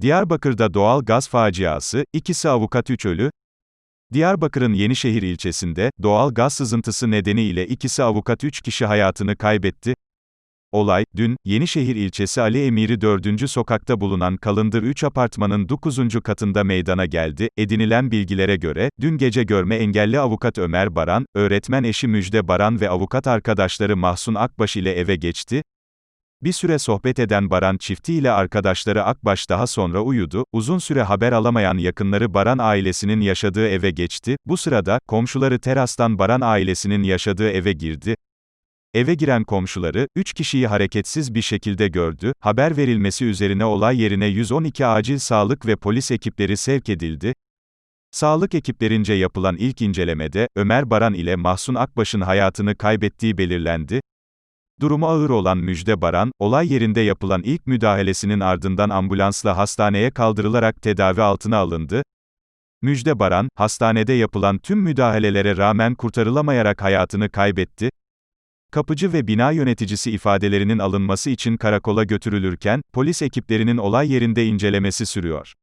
Diyarbakır'da doğal gaz faciası, ikisi avukat 3 ölü. Diyarbakır'ın Yenişehir ilçesinde, doğal gaz sızıntısı nedeniyle ikisi avukat 3 kişi hayatını kaybetti. Olay, dün, Yenişehir ilçesi Ali Emiri 4. sokakta bulunan Kalındır 3 apartmanın 9. katında meydana geldi. Edinilen bilgilere göre, dün gece görme engelli avukat Ömer Baran, öğretmen eşi Müjde Baran ve avukat arkadaşları Mahsun Akbaş ile eve geçti. Bir süre sohbet eden Baran çifti ile arkadaşları Akbaş daha sonra uyudu, uzun süre haber alamayan yakınları Baran ailesinin yaşadığı eve geçti, bu sırada, komşuları terastan Baran ailesinin yaşadığı eve girdi. Eve giren komşuları, 3 kişiyi hareketsiz bir şekilde gördü, haber verilmesi üzerine olay yerine 112 acil sağlık ve polis ekipleri sevk edildi. Sağlık ekiplerince yapılan ilk incelemede, Ömer Baran ile Mahsun Akbaş'ın hayatını kaybettiği belirlendi. Durumu ağır olan Müjde Baran, olay yerinde yapılan ilk müdahalesinin ardından ambulansla hastaneye kaldırılarak tedavi altına alındı. Müjde Baran, hastanede yapılan tüm müdahalelere rağmen kurtarılamayarak hayatını kaybetti. Kapıcı ve bina yöneticisi ifadelerinin alınması için karakola götürülürken, polis ekiplerinin olay yerinde incelemesi sürüyor.